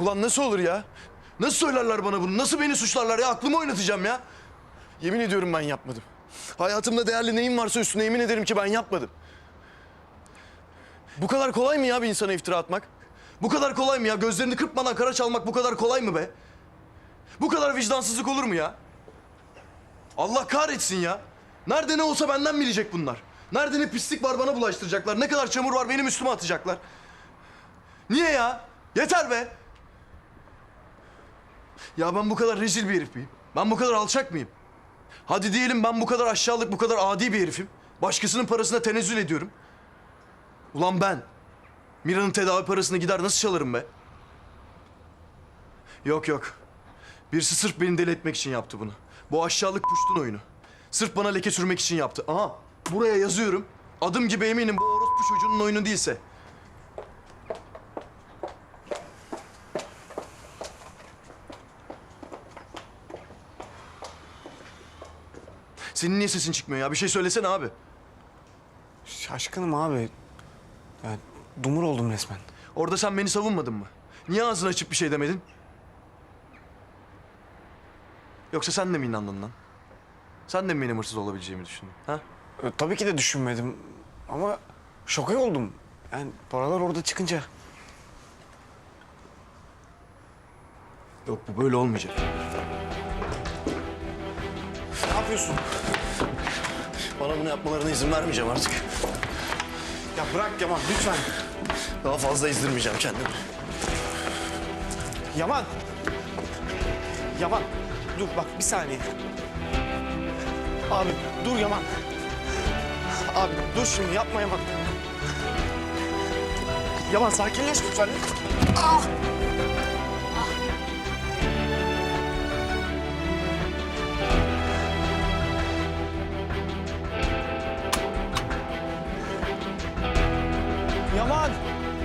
Ulan nasıl olur ya? Nasıl söylerler bana bunu? Nasıl beni suçlarlar ya? Aklımı oynatacağım ya. Yemin ediyorum ben yapmadım. Hayatımda değerli neyim varsa üstüne yemin ederim ki ben yapmadım. Bu kadar kolay mı ya bir insana iftira atmak? Bu kadar kolay mı ya? Gözlerini kırpmadan kara çalmak bu kadar kolay mı be? Bu kadar vicdansızlık olur mu ya? Allah kahretsin ya. Nerede ne olsa benden bilecek bunlar. Nerede ne pislik var bana bulaştıracaklar. Ne kadar çamur var benim üstüme atacaklar. Niye ya? Yeter be. Ya ben bu kadar rezil bir herif miyim? Ben bu kadar alçak mıyım? Hadi diyelim ben bu kadar aşağılık, bu kadar adi bir herifim. Başkasının parasına tenezzül ediyorum. Ulan ben Mira'nın tedavi parasını gider nasıl çalarım be? Yok yok. Birisi sırf beni deli etmek için yaptı bunu. Bu aşağılık puştun oyunu. Sırf bana leke sürmek için yaptı. Aha buraya yazıyorum. Adım gibi eminim bu orospu çocuğunun oyunu değilse. Senin niye sesin çıkmıyor ya? Bir şey söylesene abi. Şaşkınım abi. Yani dumur oldum resmen. Orada sen beni savunmadın mı? Niye ağzını açıp bir şey demedin? Yoksa sen de mi inandın lan? Sen de mi benim hırsız olabileceğimi düşündün? Ha? E, tabii ki de düşünmedim ama şoka oldum. Yani paralar orada çıkınca. Yok bu böyle olmayacak. Ne yapıyorsun? Bana bunu yapmalarına izin vermeyeceğim artık. Ya bırak Yaman lütfen. Daha fazla izdirmeyeceğim kendimi. Yaman. Yaman. Dur bak bir saniye. Abi dur Yaman. Abi dur şimdi yapma Yaman. Yaman sakinleş lütfen. Ah! Yaman!